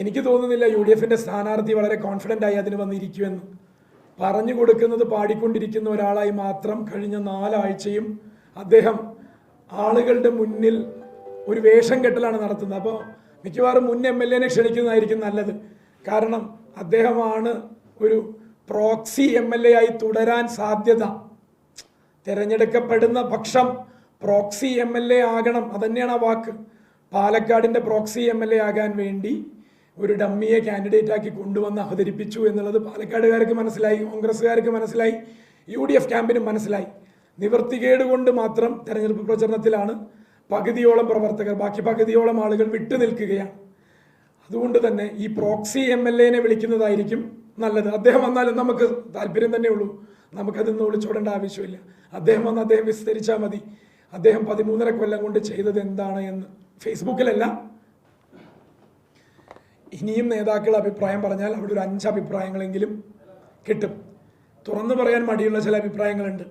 എനിക്ക് തോന്നുന്നില്ല U D എഫിന്റെ സ്ഥാനാർത്ഥി വളരെ കോൺഫിഡന്റ് ആയി അതിന് വന്നിരിക്കുമെന്ന്. പറഞ്ഞു കൊടുക്കുന്നത് പാടിക്കൊണ്ടിരിക്കുന്ന ഒരാളായി മാത്രം കഴിഞ്ഞ നാലാഴ്ചയും അദ്ദേഹം ആളുകളുടെ മുന്നിൽ ഒരു വേഷം കെട്ടലാണ് നടത്തുന്നത്. അപ്പോൾ മിക്കവാറും മുൻ എം എൽ എനെ ക്ഷണിക്കുന്നതായിരിക്കും നല്ലത്. കാരണം അദ്ദേഹമാണ് ഒരു പ്രോക്സി എം എൽ എ ആയി തുടരാൻ സാധ്യത. തിരഞ്ഞെടുക്കപ്പെടുന്ന പക്ഷം പ്രോക്സി എം എൽ എ ആകണം. അതന്നെയാണ് ആ വാക്ക്. പാലക്കാടിന്റെ പ്രോക്സി എം എൽ എ ആകാൻ വേണ്ടി ഒരു ഡമ്മിയെ കാൻഡിഡേറ്റ് ആക്കി കൊണ്ടുവന്ന് അവതരിപ്പിച്ചു എന്നുള്ളത് പാലക്കാടുകാർക്ക് മനസ്സിലായി കോൺഗ്രസ്സുകാർക്ക് മനസ്സിലായി യു ഡി എഫ് ക്യാമ്പിനും മനസ്സിലായി. നിവർത്തികേട് കൊണ്ട് മാത്രം തെരഞ്ഞെടുപ്പ് പ്രചരണത്തിലാണ് പകുതിയോളം പ്രവർത്തകർ ബാക്കി പകുതിയോളം ആളുകൾ വിട്ടു നിൽക്കുകയാണ്. അതുകൊണ്ട് തന്നെ ഈ പ്രോക്സി എം എൽ എനെ വിളിക്കുന്നതായിരിക്കും നല്ലത്. അദ്ദേഹം വന്നാലും നമുക്ക് താല്പര്യം തന്നെ ഉള്ളൂ. നമുക്കതൊന്നും വിളിച്ചോടേണ്ട ആവശ്യമില്ല. അദ്ദേഹം വന്ന് അദ്ദേഹം വിസ്തരിച്ചാൽ മതി. അദ്ദേഹം പതിമൂന്നര കൊല്ലം കൊണ്ട് ചെയ്തത് എന്താണ് എന്ന്. ഫേസ്ബുക്കിലല്ല ഇനിയും നേതാക്കൾ അഭിപ്രായം പറഞ്ഞാൽ അവിടെ ഒരു അഞ്ച് അഭിപ്രായങ്ങളെങ്കിലും കിട്ടും. തുറന്നു പറയാൻ മടിയുള്ള ചില അഭിപ്രായങ്ങളുണ്ട്.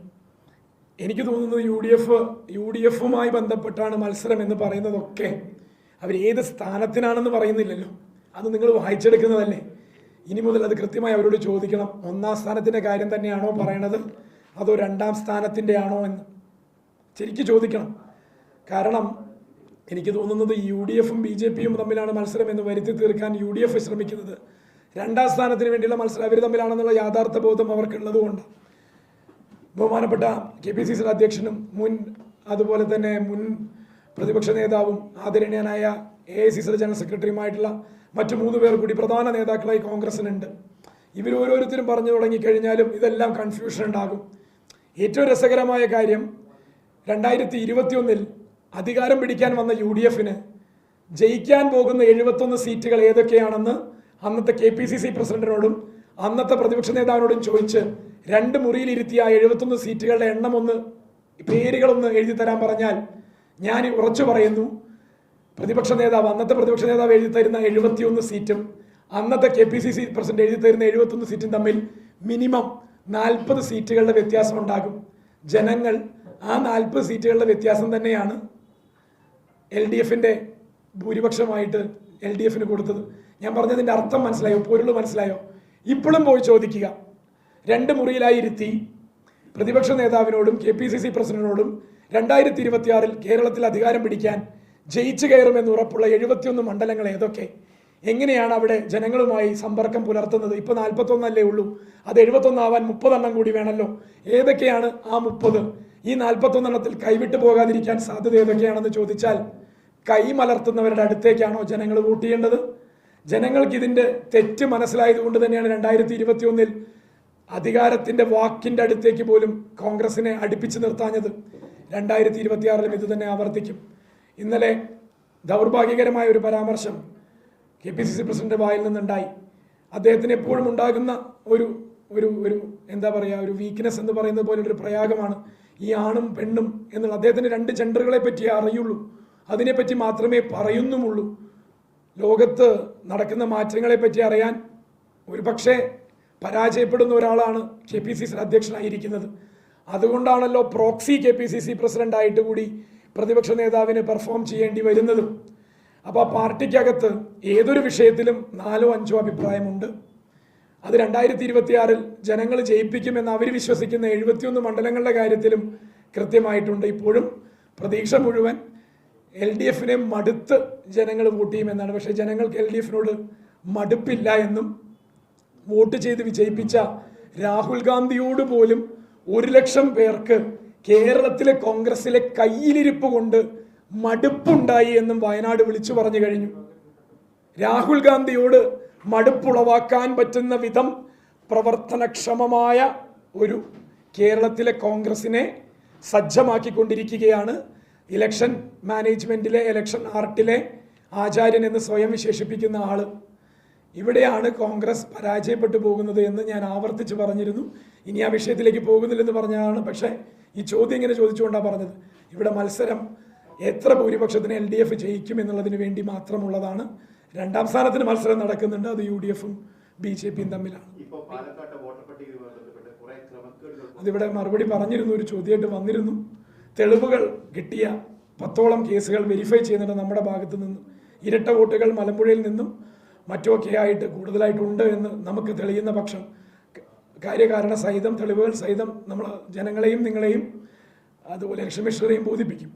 എനിക്ക് തോന്നുന്നത് U D F U D എഫുമായി ബന്ധപ്പെട്ടാണ് മത്സരം എന്ന് പറയുന്നതൊക്കെ അവർ ഏത് സ്ഥാനത്തിനാണെന്ന് പറയുന്നില്ലല്ലോ. അത് നിങ്ങൾ വായിച്ചെടുക്കുന്നതല്ലേ. ഇനി മുതൽ അത് കൃത്യമായി അവരോട് ചോദിക്കണം. ഒന്നാം സ്ഥാനത്തിന്റെ കാര്യം തന്നെയാണോ പറയണത്? അതോ രണ്ടാം സ്ഥാനത്തിന്റെ ആണോ എന്ന്. ശരിക്കും ചോദിക്കണം. കാരണം എനിക്ക് തോന്നുന്നത് യു ഡി എഫും ബി ജെ പിയും തമ്മിലാണ് മത്സരം എന്ന് വരുത്തി തീർക്കാൻ യു ഡി എഫ് ശ്രമിക്കുന്നത്. രണ്ടാം സ്ഥാനത്തിന് വേണ്ടിയുള്ള മത്സരം അവർ തമ്മിലാണെന്നുള്ള യാഥാർത്ഥ ബോധം അവർക്കുള്ളത് കൊണ്ട്. ബഹുമാനപ്പെട്ട കെ പി സി സി അധ്യക്ഷനും മുൻ അതുപോലെ തന്നെ മുൻ പ്രതിപക്ഷ നേതാവും ആദരണീയനായ A I C C general സെക്രട്ടറിയുമായിട്ടുള്ള മറ്റു മൂന്ന് പേർ കൂടി പ്രധാന നേതാക്കളായി കോൺഗ്രസിനുണ്ട്. ഇവർ ഓരോരുത്തരും പറഞ്ഞു തുടങ്ങിക്കഴിഞ്ഞാലും ഇതെല്ലാം കൺഫ്യൂഷൻ ഉണ്ടാകും. ഏറ്റവും രസകരമായ കാര്യം രണ്ടായിരത്തി ഇരുപത്തിയൊന്നിൽ അധികാരം പിടിക്കാൻ വന്ന യു ഡി എഫിന് ജയിക്കാൻ പോകുന്ന എഴുപത്തൊന്ന് സീറ്റുകൾ ഏതൊക്കെയാണെന്ന് അന്നത്തെ കെ പി സി സി പ്രസിഡന്റിനോടും അന്നത്തെ പ്രതിപക്ഷ നേതാവിനോടും ചോദിച്ച് രണ്ട് മുറിയിലിരുത്തിയ ആ എഴുപത്തൊന്ന് സീറ്റുകളുടെ എണ്ണം ഒന്ന് പേരുകളൊന്ന് എഴുതി തരാൻ പറഞ്ഞാൽ ഞാൻ ഉറച്ചു പറയുന്നു. പ്രതിപക്ഷ നേതാവ് അന്നത്തെ പ്രതിപക്ഷ നേതാവ് എഴുതി തരുന്ന എഴുപത്തിയൊന്ന് സീറ്റും അന്നത്തെ K P C C president എഴുതി തരുന്ന എഴുപത്തൊന്ന് സീറ്റും തമ്മിൽ മിനിമം നാൽപ്പത് സീറ്റുകളുടെ വ്യത്യാസം ഉണ്ടാകും. ജനങ്ങൾ ആ നാൽപ്പത് സീറ്റുകളുടെ വ്യത്യാസം തന്നെയാണ് എൽ ഡി എഫിന്റെ ഭൂരിപക്ഷമായിട്ട് എൽ ഡി എഫിന് കൊടുത്തത്. ഞാൻ പറഞ്ഞതിന്റെ അർത്ഥം മനസ്സിലായോ? പൊരുൾ മനസ്സിലായോ? ഇപ്പോഴും പോയി ചോദിക്കുക. രണ്ട് മുറിയിലായി ഇരുത്തി പ്രതിപക്ഷ നേതാവിനോടും കെ പി സി സി പ്രസിഡന്റിനോടും രണ്ടായിരത്തി ഇരുപത്തിയാറിൽ കേരളത്തിൽ അധികാരം പിടിക്കാൻ ജയിച്ചു കയറുമെന്ന് ഉറപ്പുള്ള എഴുപത്തിയൊന്ന് മണ്ഡലങ്ങൾ ഏതൊക്കെ? എങ്ങനെയാണ് അവിടെ ജനങ്ങളുമായി സമ്പർക്കം പുലർത്തുന്നത്? ഇപ്പോൾ നാൽപ്പത്തൊന്നല്ലേ ഉള്ളൂ. അത് എഴുപത്തൊന്നാവാൻ മുപ്പതെണ്ണം കൂടി വേണമല്ലോ ഏതൊക്കെയാണ് ആ മുപ്പത്? ഈ നാൽപ്പത്തൊന്നെണ്ണത്തിൽ കൈവിട്ടു പോകാതിരിക്കാൻ സാധ്യത ഏതൊക്കെയാണെന്ന് ചോദിച്ചാൽ കൈ മലർത്തുന്നവരുടെ അടുത്തേക്കാണോ ജനങ്ങൾ വോട്ട് ചെയ്യേണ്ടത്? ജനങ്ങൾക്ക് ഇതിന്റെ തെറ്റ് മനസ്സിലായത് കൊണ്ട് തന്നെയാണ് രണ്ടായിരത്തി ഇരുപത്തി ഒന്നിൽ അധികാരത്തിന്റെ വാക്കിന്റെ അടുത്തേക്ക് പോലും കോൺഗ്രസിനെ അടുപ്പിച്ചു നിർത്താഞ്ഞത്. രണ്ടായിരത്തി ഇരുപത്തിയാറിലും ഇത് തന്നെ ആവർത്തിക്കും. ഇന്നലെ ദൗർഭാഗ്യകരമായ ഒരു പരാമർശം K P C C president വായിൽ നിന്നുണ്ടായി. അദ്ദേഹത്തിന് എപ്പോഴും ഉണ്ടാകുന്ന ഒരു ഒരു ഒരു എന്താ പറയുക ഒരു വീക്ക്നെസ് എന്ന് പറയുന്നത് പോലെ ഒരു പ്രയാഗമാണ്. ഈ ആണും പെണ്ണും എന്നുള്ള അദ്ദേഹത്തിന് രണ്ട് ജെൻഡറുകളെ പറ്റിയേ അറിയുള്ളൂ. അതിനെപ്പറ്റി മാത്രമേ പറയുന്നുമുള്ളൂ. ലോകത്ത് നടക്കുന്ന മാറ്റങ്ങളെ പറ്റി അറിയാൻ ഒരു പക്ഷേ പരാജയപ്പെടുന്ന ഒരാളാണ് കെ പി സി സി അധ്യക്ഷനായിരിക്കുന്നത്. അതുകൊണ്ടാണല്ലോ proxy K P C C പ്രസിഡന്റായിട്ട് കൂടി പ്രതിപക്ഷ നേതാവിന് പെർഫോം ചെയ്യേണ്ടി വരുന്നതും. അപ്പോൾ പാർട്ടിക്കകത്ത് ഏതൊരു വിഷയത്തിലും നാലോ അഞ്ചോ അഭിപ്രായമുണ്ട്. അത് രണ്ടായിരത്തി ഇരുപത്തിയാറിൽ ജനങ്ങൾ ജയിപ്പിക്കുമെന്ന് അവർ വിശ്വസിക്കുന്ന എഴുപത്തിയൊന്ന് മണ്ഡലങ്ങളുടെ കാര്യത്തിലും കൃത്യമായിട്ടുണ്ട്. ഇപ്പോഴും പ്രതീക്ഷ മുഴുവൻ എൽ ഡി എഫിനെ മടുത്ത് ജനങ്ങൾ വോട്ട് ചെയ്യുമെന്നാണ്. പക്ഷേ ജനങ്ങൾക്ക് എൽ ഡി എഫിനോട് മടുപ്പില്ല എന്നും വോട്ട് ചെയ്ത് വിജയിപ്പിച്ച രാഹുൽ ഗാന്ധിയോട് പോലും ഒരു ലക്ഷം പേർക്ക് കേരളത്തിലെ കോൺഗ്രസിലെ കയ്യിലിരിപ്പ് കൊണ്ട് മടുപ്പുണ്ടായി എന്നും വയനാട് വിളിച്ചു പറഞ്ഞു കഴിഞ്ഞു. രാഹുൽ ഗാന്ധിയോട് മടുപ്പുളവാക്കാൻ പറ്റുന്ന വിധം പ്രവർത്തനക്ഷമമായ ഒരു കേരളത്തിലെ കോൺഗ്രസിനെ സജ്ജമാക്കിക്കൊണ്ടിരിക്കുകയാണ്. ഇലക്ഷൻ മാനേജ്മെന്റിലെ ഇലക്ഷൻ ആർട്ടിലെ ആചാര്യൻ എന്ന് സ്വയം വിശേഷിപ്പിക്കുന്ന ആൾ ഇവിടെയാണ് കോൺഗ്രസ് പരാജയപ്പെട്ടു പോകുന്നത് എന്ന് ഞാൻ ആവർത്തിച്ച് പറഞ്ഞിരുന്നു. ഇനി ആ വിഷയത്തിലേക്ക് പോകുന്നില്ലെന്ന് പറഞ്ഞതാണ്. പക്ഷേ ഈ ചോദ്യം ഇങ്ങനെ ചോദിച്ചുകൊണ്ടാണ് പറഞ്ഞത്. ഇവിടെ മത്സരം എത്ര ഭൂരിപക്ഷത്തിന് എൽ ഡി എഫ് ജയിക്കും എന്നുള്ളതിന് വേണ്ടി മാത്രമുള്ളതാണ്. രണ്ടാം സ്ഥാനത്തിന് മത്സരം നടക്കുന്നുണ്ട്. അത് യു ഡി എഫും ബി ജെ പിയും തമ്മിലാണ് അതിവിടെ മറുപടി പറഞ്ഞിരുന്നു. ഒരു ചോദ്യമായിട്ട് വന്നിരുന്നു. തെളിവുകൾ കിട്ടിയ പത്തോളം കേസുകൾ വെരിഫൈ ചെയ്യുന്നുണ്ട് നമ്മുടെ ഭാഗത്തു നിന്നും. ഇരട്ട വോട്ടുകൾ മലമ്പുഴയിൽ നിന്നും മറ്റൊക്കെ ആയിട്ട് കൂടുതലായിട്ടുണ്ട് എന്ന് നമുക്ക് തെളിയുന്ന പക്ഷം കാര്യകാരണ സഹിതം തെളിവുകൾ സഹിതം നമ്മൾ ജനങ്ങളെയും നിങ്ങളെയും അതുപോലെ ലക്ഷ്മിശ്വരെയും ബോധിപ്പിക്കും.